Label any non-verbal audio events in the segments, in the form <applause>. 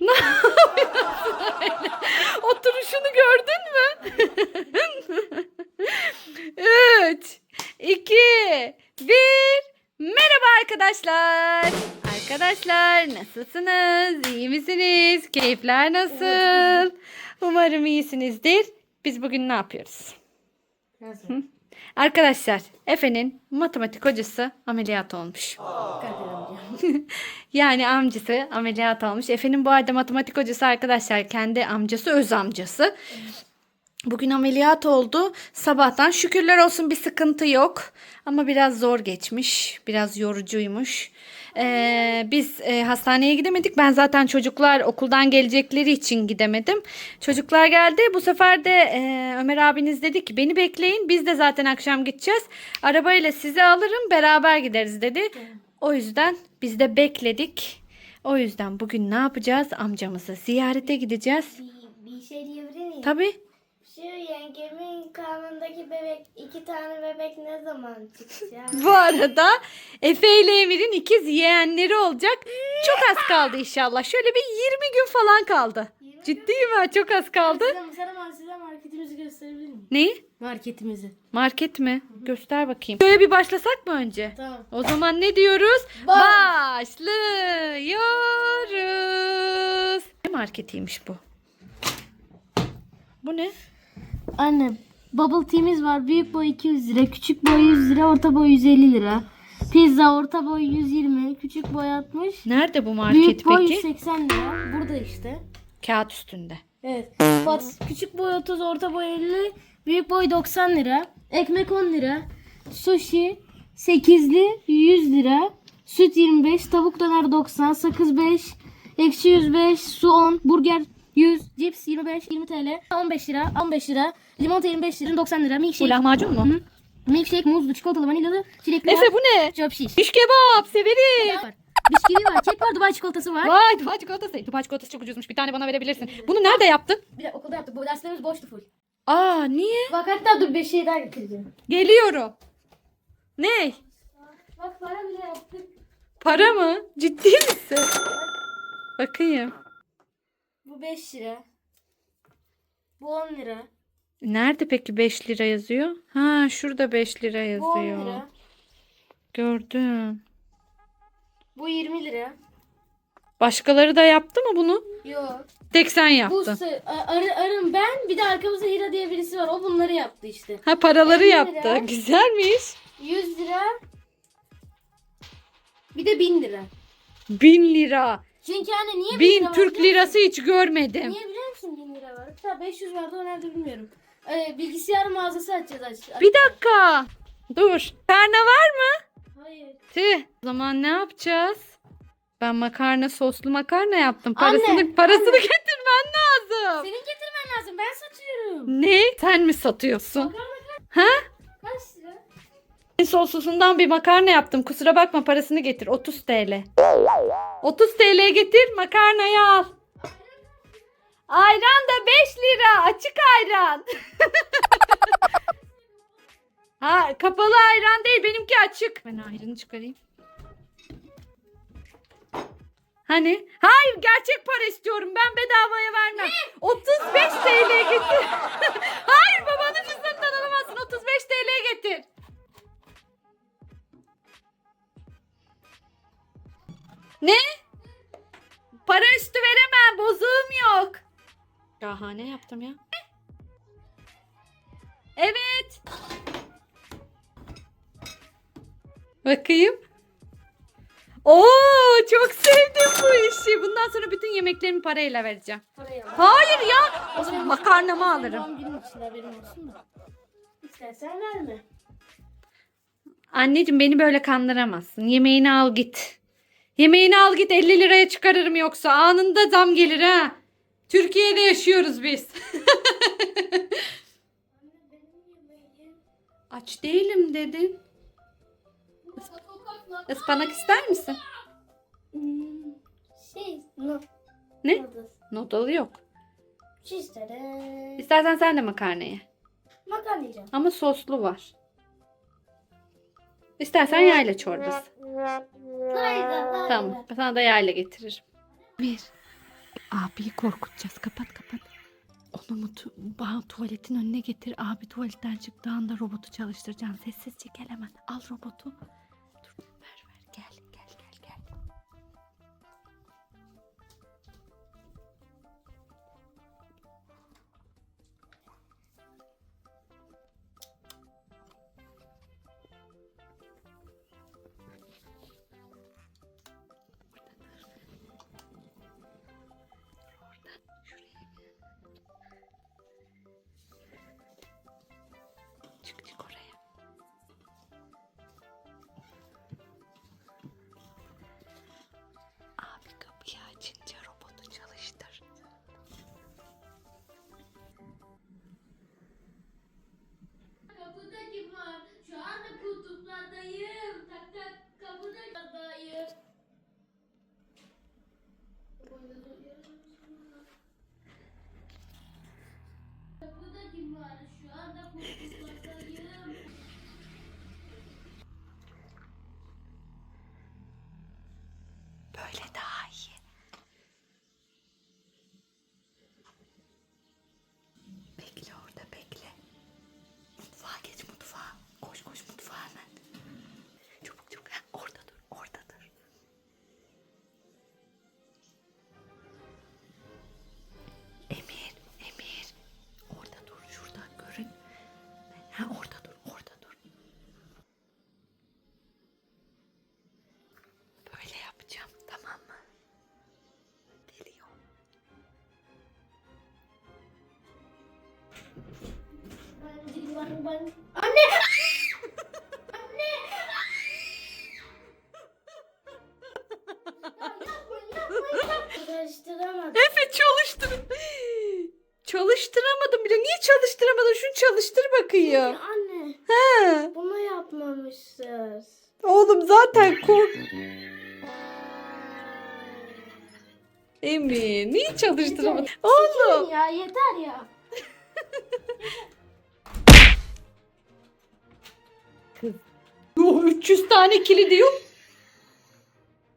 Ne? <laughs> Oturuşunu gördün mü? <laughs> Üç, iki, bir. Merhaba arkadaşlar. Arkadaşlar nasılsınız? İyi misiniz? Keyifler nasıl? Umarım iyisinizdir. Biz bugün ne yapıyoruz? Nasıl? Arkadaşlar Efe'nin matematik hocası ameliyat olmuş. <laughs> Yani amcası ameliyat olmuş. Efe'nin bu arada matematik hocası arkadaşlar kendi amcası öz amcası. Bugün ameliyat oldu. Sabahtan şükürler olsun bir sıkıntı yok. Ama biraz zor geçmiş. Biraz yorucuymuş. Ee, biz e, hastaneye gidemedik. Ben zaten çocuklar okuldan gelecekleri için gidemedim. Çocuklar geldi. Bu sefer de e, Ömer abiniz dedi ki beni bekleyin. Biz de zaten akşam gideceğiz. Arabayla sizi alırım beraber gideriz dedi. O yüzden biz de bekledik. O yüzden bugün ne yapacağız? Amcamızı ziyarete gideceğiz. Bir, bir şey diyebilir miyim? Tabii. Şu yengemin karnındaki bebek, iki tane bebek ne zaman çıkacak? <laughs> Bu arada Efe ile Emir'in ikiz yeğenleri olacak. Çok az kaldı inşallah. Şöyle bir 20 gün falan kaldı. Ciddiyim ha çok az kaldı. Size, sana size marketimizi gösterebilir miyim? Neyi? Marketimizi. Market mi? Göster bakayım. Şöyle bir başlasak mı önce? Tamam. O zaman ne diyoruz? Baş. Başlıyoruz. Ne marketiymiş bu? Bu ne? Anne bubble tea'miz var. Büyük boy 200 lira, küçük boy 100 lira, orta boy 150 lira. Pizza orta boy 120, küçük boy 60. Nerede bu market Büyük boy peki? 180 lira. Burada işte. Kağıt üstünde. Evet. Bak küçük boy 30, orta boy 50, büyük boy 90 lira. Ekmek 10 lira. Sushi 8'li 100 lira. Süt 25, tavuk döner 90, sakız 5, ekşi 105, su 10, burger 100, cips 25, 20 TL, 15 lira, 15 lira, limonata 25 lira, 90 lira, Bu milkshake, lahmacun mu? Hı. milkshake muzlu, çikolatalı, vanilyalı, çilekli Efe bu ne? çöp şiş. Fiş kebap severim. var. Bisküvi var, kek var, Dubai çikolatası var. Vay Dubai çikolatası. Dubai çikolatası çok ucuzmuş. Bir tane bana verebilirsin. Bunu nerede yaptın? Bir de okulda yaptık. Bu derslerimiz boştu full. Aa niye? Bak hatta dur bir şey daha getireceğim. Geliyorum. Ne? Bak para bile yaptık. Para mı? Ciddi misin? Bakayım. Bu 5 lira. Bu 10 lira. Nerede peki 5 lira yazıyor? Ha şurada 5 lira Bu 10 yazıyor. lira. Gördüm. Bu 20 lira. Başkaları da yaptı mı bunu? Yok. Tek sen Bu yaptın. sı- a- arı, arım ben bir de arkamızda Hira diye birisi var. O bunları yaptı işte. Ha paraları 50 lira. yaptı. Güzelmiş. 100 lira. Bir de 1000 lira. 1000 lira. Çünkü hani niye 1000 1000 lira var Türk lirası hiç görmedim. Niye biliyor musun 1000 lira var? Hatta 500 vardı o nerede bilmiyorum. Ee, bilgisayar mağazası açacağız aç. Bir dakika. Dur. Karna var mı? Hayır. Tüh. O zaman ne yapacağız? Ben makarna soslu makarna yaptım. Parasını Anne, parasını anne. <laughs> getirmen lazım. Senin getirmen lazım. Ben satıyorum. Ne? Sen mi satıyorsun? Makarna Ha? kaç lira? Soslusundan bir makarna yaptım. Kusura bakma parasını getir. 30 TL. 30 TL getir makarnayı al. Ayran da 5 lira. Açık ayran. <laughs> ha kapalı ayran değil. Benimki açık. Ben ayranı çıkarayım. Hani? Hayır gerçek para istiyorum. Ben bedavaya vermem. 35 TL getir. <laughs> Hayır babanın cüzdanından alamazsın. 35 TL getir. Ne? Para üstü veremem. Bozuğum yok. Şahane yaptım ya. Evet. Bakayım. Oo çok sevdim bu işi. Bundan sonra bütün yemeklerimi parayla vereceğim. Parayı al. Hayır ya. O zaman makarnamı alırım. Doğum günün için haberin olsun da. İstersen verme. Anneciğim beni böyle kandıramazsın. Yemeğini al git. Yemeğini al git 50 liraya çıkarırım yoksa anında zam gelir ha. Türkiye'de yaşıyoruz biz. <laughs> Aç değilim dedin. Ispanak ister misin? Hmm, şey, no, Ne? Nodalı yok. Şey isterim. İstersen sen de makarna ye. Makarna yiyeceğim. Ama soslu var. İstersen yayla çorbası. Hayır. Tamam. Sana da yayla getiririm. Bir. Abiyi korkutacağız. Kapat kapat. Onu mu tu- ba- tuvaletin önüne getir. Abi tuvaletten çıktığı anda robotu çalıştıracaksın. Sessizce gel hemen. Al robotu. Karıştıramadım. <laughs> Efe çalıştır. Çalıştıramadım bile. Niye çalıştıramadın? Şunu çalıştır bakayım. Anne He. bunu yapmamışız. Oğlum zaten kork. Emir niye çalıştıramadın? Oğlum. Ya yeter ya. <laughs> Yuh 300 tane kilidi yok.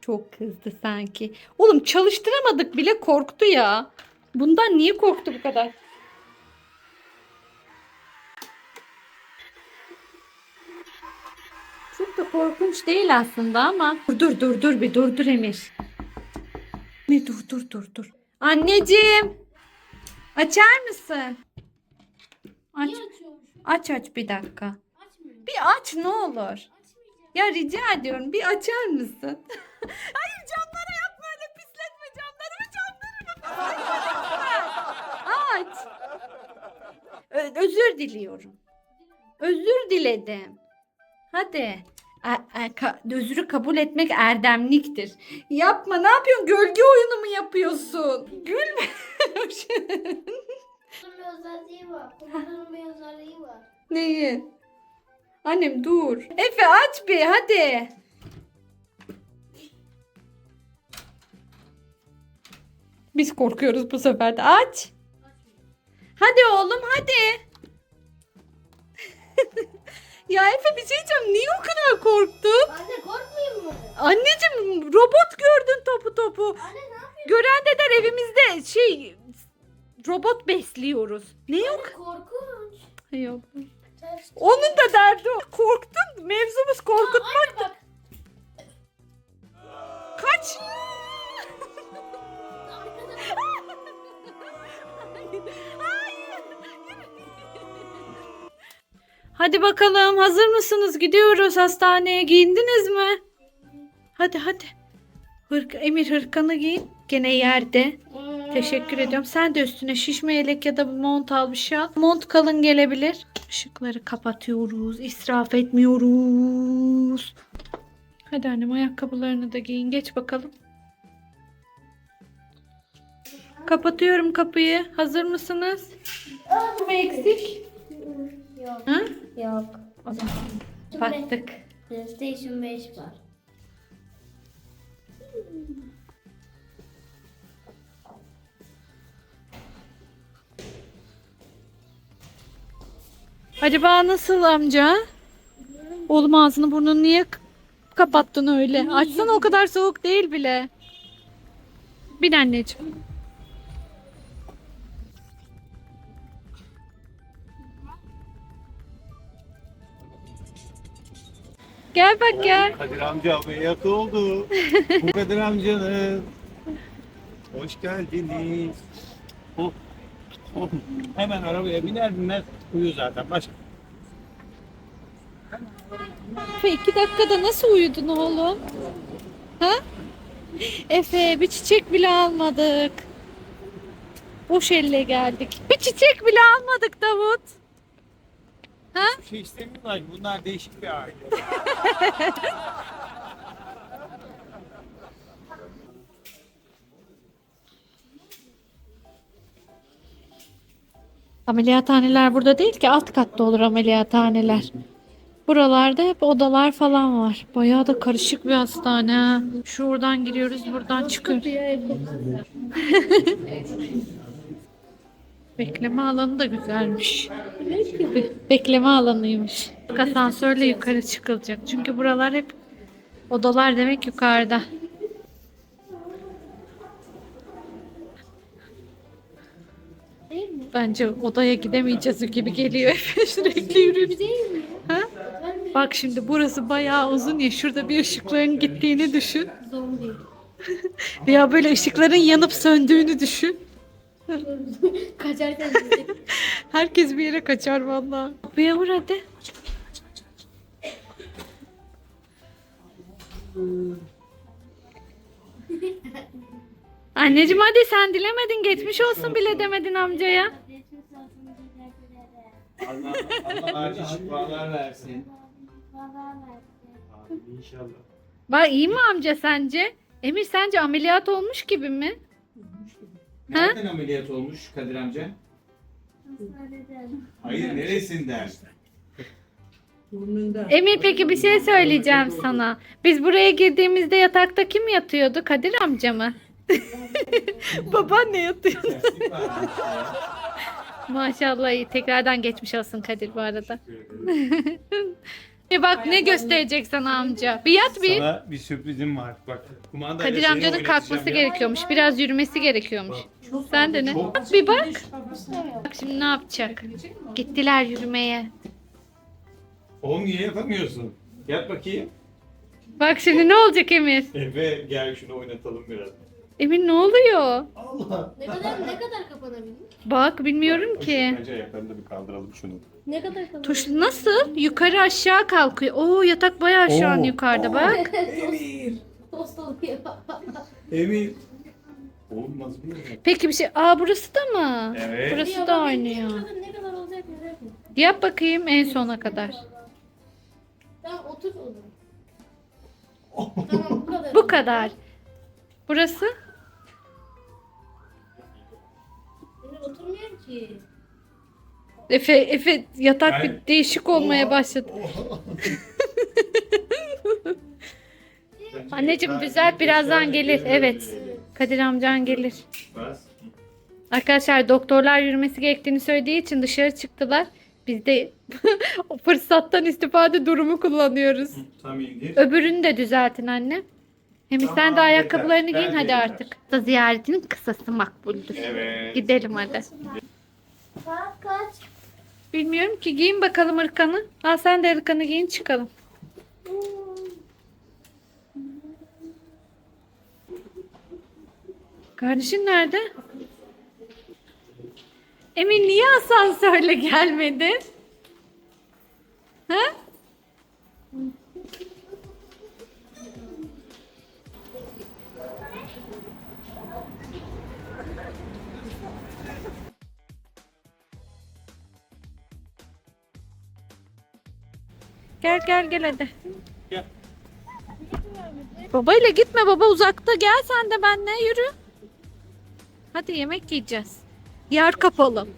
Çok kızdı sanki. Oğlum çalıştıramadık bile korktu ya. Bundan niye korktu bu kadar? Çok da korkunç değil aslında ama. Dur dur dur dur bir dur dur Emir. Ne dur dur dur dur. Anneciğim. Açar mısın? Aç, aç aç bir dakika. Bir aç ne olur. Ya rica ediyorum bir açar mısın? <laughs> Hayır camlara yapma öyle pisletme camlarımı camlarımı. Aç. Ö- özür diliyorum. Özür diledim. Hadi. E- e- ka- özürü kabul etmek erdemliktir. Yapma ne yapıyorsun? Gölge oyunu mu yapıyorsun? Gülme. Bunun bir özelliği var. <laughs> Bunun bir özelliği var. Neyi? Annem dur. Efe aç bir hadi. Biz korkuyoruz bu sefer de. Aç. Hadi oğlum hadi. <laughs> ya Efe bir şey diyeceğim. Niye o kadar korktun? Anne korkmayayım mı? Anneciğim robot gördün topu topu. Anne ne yapıyorsun? Gören deder evimizde şey robot besliyoruz. Ne yok? Korkunç. Yok. Ters. Onun da derdi o. Korktun. Mevzumuz korkutmak. Bak Kaç. Hadi bakalım hazır mısınız? Gidiyoruz hastaneye. Giyindiniz mi? Hadi hadi. Hırk, Emir hırkanı giyin. Gene yerde. Teşekkür ediyorum. Sen de üstüne şişme yelek ya da bir mont al bir şey al. Mont kalın gelebilir. Işıkları kapatıyoruz. İsraf etmiyoruz. Hadi annem ayakkabılarını da giyin. Geç bakalım. Kapatıyorum kapıyı. Hazır mısınız? Bu eksik? Yok. Ha? Yok. O zaman kapattık. PlayStation 5 var. Acaba nasıl amca? Oğlum ağzını burnunu niye kapattın öyle? Açsana o kadar soğuk değil bile. Bin anneciğim. Gel bak gel. Kadir amca ameliyat oldu. <laughs> Bu Kadir amcanın. Hoş geldiniz. Oh, oh. Hemen arabaya biner binmez uyuyor zaten. Başka. Efe iki dakikada nasıl uyudun oğlum? Ha? Efe bir çiçek bile almadık. Boş elle geldik. Bir çiçek bile almadık Davut. Ha? Bir şey istemiyorlar. Bunlar değişik bir aile. <laughs> Ameliyathaneler burada değil ki alt katta olur ameliyathaneler. Buralarda hep odalar falan var. Bayağı da karışık bir hastane. ha. Şuradan giriyoruz, buradan çıkıyoruz. <laughs> Bekleme alanı da güzelmiş. Be- Bekleme alanıymış. Asansörle yukarı çıkılacak. Çünkü buralar hep odalar demek yukarıda. Bence odaya gidemeyeceğiz gibi geliyor <laughs> sürekli yürüyüp. Ha? Bak şimdi burası bayağı uzun ya. Şurada bir ışıkların gittiğini düşün. Zombi. <laughs> Veya böyle ışıkların yanıp söndüğünü düşün. <laughs> Kaçarken. Herkes bir yere kaçar vallahi. Kapıya vur hadi. Anneciğim hadi sen dilemedin. Geçmiş olsun bile demedin amcaya. Allah, Allah acil şifalar versin. Amin inşallah. Bak iyi mi amca sence? Emir sence ameliyat olmuş gibi mi? Nereden ameliyat olmuş Kadir amca? Hayır neresinden? Emir peki bir şey söyleyeceğim sana. Biz buraya girdiğimizde yatakta kim yatıyordu? Kadir amca mı? <laughs> Babaanne yatıyor. Terslik varmış ya. Maşallah iyi. Tekrardan geçmiş olsun Kadir bu arada. <laughs> Bir bak ne gösterecek sana amca. Bir yat bir. Sana bir sürprizim var. Bak kumandayla Kadir amcanın kalkması ya. gerekiyormuş. Biraz yürümesi gerekiyormuş. Sen de ne? Çok- Bak bir bak. Bak şimdi ne yapacak? Gittiler yürümeye. Oğlum niye yapamıyorsun? Yat bakayım. Bak şimdi ne olacak Emir? Efe gel şunu oynatalım biraz. Emir ne oluyor? Allah. Ne kadar ne kadar kapanabilir? Bak bilmiyorum ki. Önce ayaklarını da bir kaldıralım şunu. Ne kadar kapanabilir? Tuş nasıl? Yukarı aşağı kalkıyor. Oo yatak bayağı şu an Oo. yukarıda bak. Emir. Tost oluyor. Emir. Oğlum nasıl bir yer? Peki bir şey. Aa burası da mı? Evet. Burası da oynuyor. Ne kadar, ne kadar olacak merak ettim. Yap bakayım en sona kadar. Tamam otur o zaman. <laughs> tamam bu kadar. Bu kadar. Burası? Benim oturmuyor ki. Efe, Efe yatak Ben- bir değişik olmaya başladı. <laughs> Anneciğim düzelt birazdan gelir. Evet. Kadir amcan gelir. Bas. Arkadaşlar doktorlar yürümesi gerektiğini söylediği için dışarı çıktılar. Biz de <laughs> o fırsattan istifade durumu kullanıyoruz. Tam indir. Öbürünü de düzeltin anne. Hem sen Tamam, de yeter. ayakkabılarını giyin Bence hadi yeter. artık. Da ziyaretinin kısası makbuldür. Evet. Gidelim hadi. Saat kaç? Bilmiyorum ki giyin bakalım ırkanı. Al sen de ırkanı giyin çıkalım. Kardeşin nerede? Emin niye asansörle <laughs> gelmedi? Ha? Gel gel gel hadi. Gel. Babayla gitme baba uzakta gel sen de benle yürü. Hadi yemek yiyeceğiz. Yer kapalı.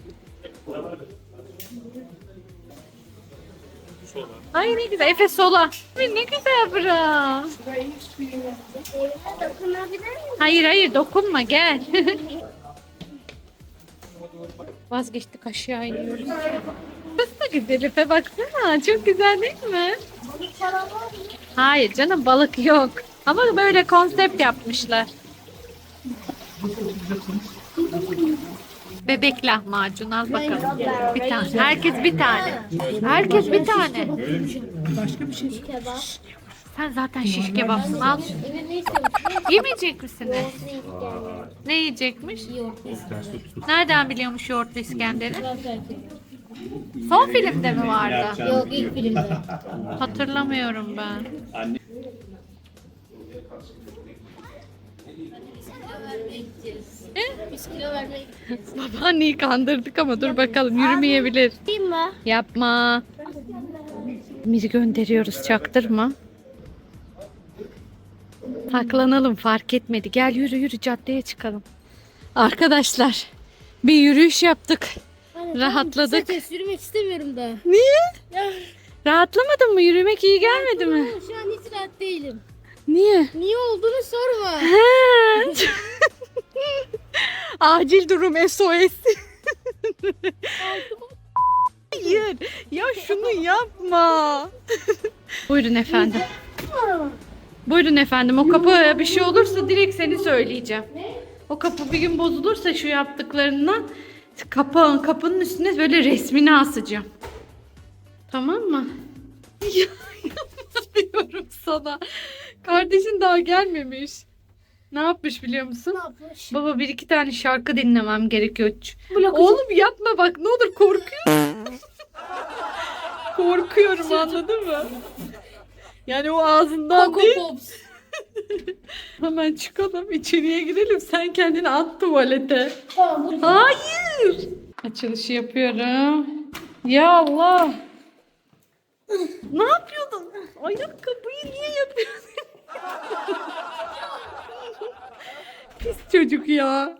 Ay ne güzel. Efe sola. Ne güzel bura. Hayır hayır dokunma gel. <laughs> Vazgeçtik aşağı iniyoruz. Güzel Efe baksana. Çok güzel değil mi? Balık falan var mı? Hayır canım balık yok. Ama böyle konsept yapmışlar. Bebek lahmacun al bakalım. Bir tane. Herkes bir tane. Herkes bir tane. Kebap. Sen zaten şiş kebapsın al. Yemeyecek İskender. Ne yiyecekmiş? Nereden biliyormuş yoğurtlu İskender'i? Son filmde mi vardı? Yok ilk filmde. <laughs> Hatırlamıyorum ben. Gideceğiz. Babaanneyi kandırdık ama dur bakalım yürümeyebilir. Değil mi? Yapma. Emir'i gönderiyoruz çaktırma. Saklanalım fark etmedi. Gel yürü yürü caddeye çıkalım. Arkadaşlar bir yürüyüş yaptık. Rahatladık. Ses yürümek istemiyorum daha. Niye? Rahatlamadın mı? Yürümek iyi gelmedi mi? Şu an hiç rahat değilim. Niye? Niye olduğunu sorma. He. <laughs> Acil durum SOS. Hayır. Ya şunu yapma. Buyurun efendim. Buyurun efendim. O kapıya bir şey olursa direkt seni söyleyeceğim. O kapı bir gün bozulursa şu yaptıklarından kapağın kapının üstüne böyle resmini asacağım. Tamam mı? <laughs> Ya yapamıyorum sana. Kardeşin daha gelmemiş. Ne yapmış biliyor musun? ne yapmış? Baba bir iki tane şarkı dinlemem gerekiyor. Blok Oğlum yapma bak ne olur <laughs> korkuyorum. Korkuyorum anladın mı? Yani o ağzından Coco değil. Pops. <laughs> Hemen çıkalım içeriye girelim. Sen kendini at tuvalete. Tamam Hayır. Açılışı yapıyorum. Ya Allah. ne yapıyordun? Ayakkabıyı niye yapıyorsun? <laughs> Pis çocuk ya.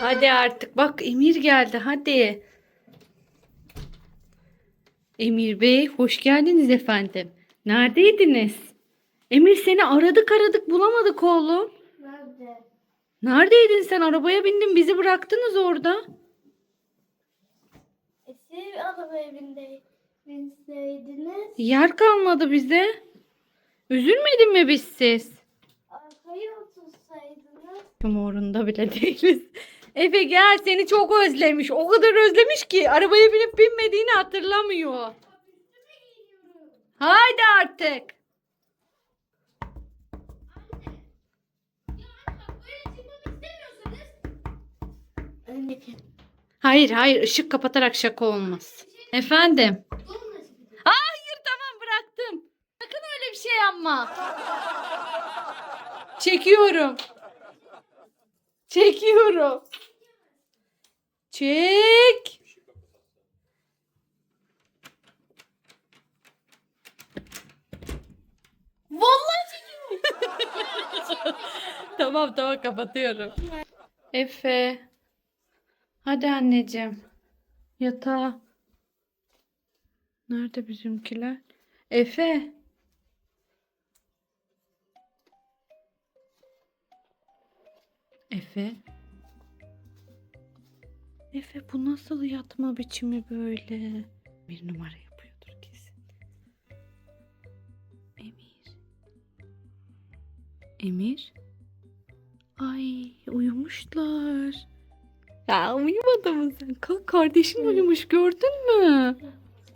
Hadi artık bak Emir geldi hadi. Emir Bey hoş geldiniz efendim. Neredeydiniz? Emir seni aradık aradık bulamadık oğlum. Nerede? Neredeydin sen? Arabaya bindin bizi bıraktınız orada. E, siz arabaya binde, binseydiniz. Yer kalmadı bize. Üzülmedin mi biz siz? Arkaya otursaydınız. Umurunda bile değiliz. <laughs> Efe gel seni çok özlemiş. O kadar özlemiş ki arabaya binip binmediğini hatırlamıyor. Haydi artık. Hayır hayır ışık kapatarak şaka olmaz. Efendim. Hayır tamam bıraktım. Sakın öyle bir şey yapma. Çekiyorum. Çekiyorum. Çek. Vallahi çekiyorum. <laughs> tamam tamam kapatıyorum. Efe. Hadi anneciğim. Yatağa. Nerede bizimkiler? Efe. Efe. Efe bu nasıl yatma biçimi böyle? Bir numara Emir. Ay uyumuşlar. Ya uyumadın mı sen? Kalk kardeşin uyumuş gördün mü?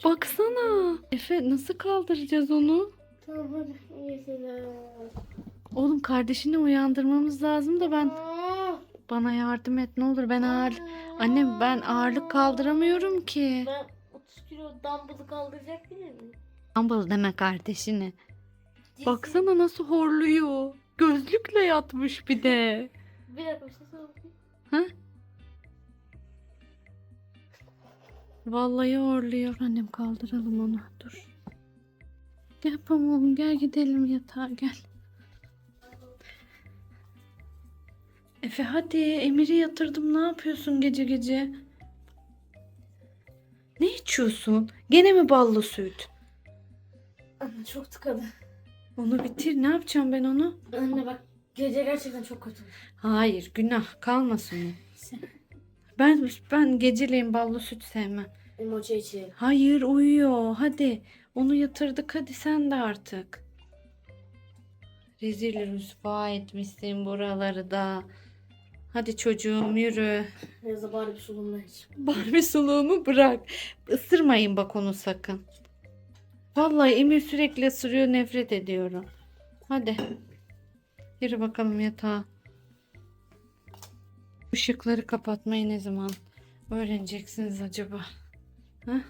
Baksana. Efe nasıl kaldıracağız onu? Tamam hadi. Oğlum kardeşini uyandırmamız lazım da ben bana yardım et ne olur ben ağır annem ben ağırlık kaldıramıyorum ki. Ben 30 kilo dumbbell'ı kaldıracak değil mi? Ambal deme kardeşini. Baksana nasıl horluyor. Gözlükle yatmış bir de. Bir dakika bir şey sorayım. Ha? Vallahi horluyor. Annem kaldıralım onu. Dur. Gel pamuğum gel gidelim yatağa gel. Efe hadi Emir'i yatırdım ne yapıyorsun gece gece? Ne içiyorsun? Gene mi ballı süt? Anne çok tıkadı. Onu bitir ne yapacağım ben onu? Anne bak gece gerçekten çok kötü. Hayır günah kalmasın o. Ben ben geceleyin ballı süt sevmem. Emoji içelim. Hayır uyuyor. Hadi onu yatırdık hadi sen de artık. Rezil rüsva etmişsin buraları da. Hadi çocuğum yürü. Neyse bari bir solumla iç. Barbie suluğumu bırak. Isırmayın bak onu sakın. Vallahi Emir sürekli ısırıyor nefret ediyorum. Hadi. Yürü bakalım yatağa. Işıkları kapatmayı ne zaman öğreneceksiniz acaba? Ha?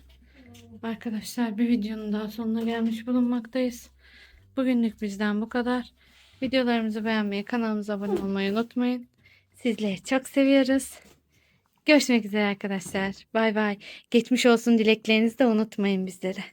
Arkadaşlar bir videonun daha sonuna gelmiş bulunmaktayız. Bugünlük bizden bu kadar. Videolarımızı beğenmeyi, kanalımıza abone olmayı unutmayın. Sizleri çok seviyoruz. Görüşmek üzere arkadaşlar. Bay bay. Geçmiş olsun dileklerinizi de unutmayın bizlere.